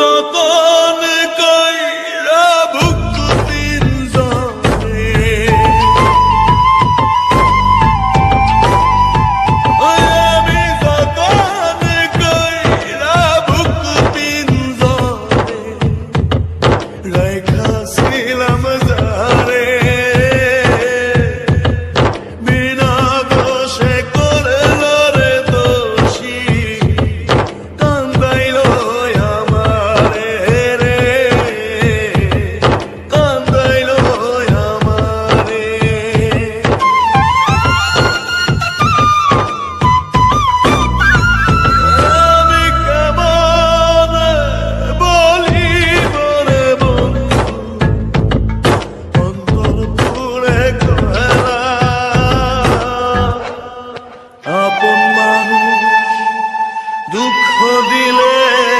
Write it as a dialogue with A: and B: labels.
A: জবান কইরা ভুক পিঞ্জরে আমি জবান কইরা ভুক পিঞ্জরে রেখা ছিলাম যা দুঃখ দিলে